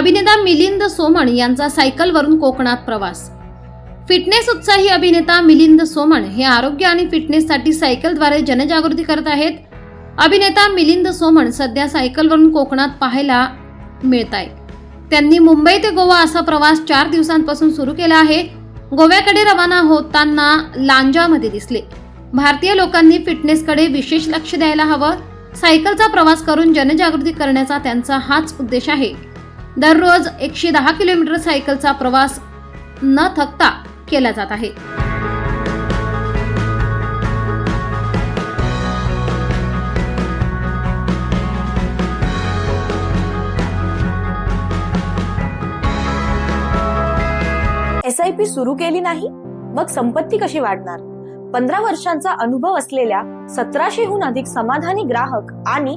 अभिनेता मिलिंद सोमण यांचा सायकलवरून कोकणात प्रवास. फिटनेस उत्साही अभिनेता मिलिंद सोमण हे आरोग्य आणि फिटनेससाठी सायकलद्वारे जनजागृती करत आहेत. अभिनेता मिलिंद सोमण सध्या सायकलवरून कोकणात पाहायला मिळत आहे त्यांनी मुंबई ते गोवा असा प्रवास चार दिवसांपासून सुरू केला आहे. गोव्याकडे रवाना होताना लांजामध्ये दिसले. भारतीय लोकांनी फिटनेसकडे विशेष लक्ष द्यायला हवं. सायकलचा प्रवास करून जनजागृती करण्याचा त्यांचा हाच उद्देश आहे. दररोज एकशे दहा किलोमीटर सायकलचा प्रवास न थकता केला जात आहे. एस सुरू केली नाही मग संपत्ती कशी वाढणार? पंधरा वर्षांचा अनुभव असलेल्या सतराशेहून अधिक समाधानी ग्राहक आणि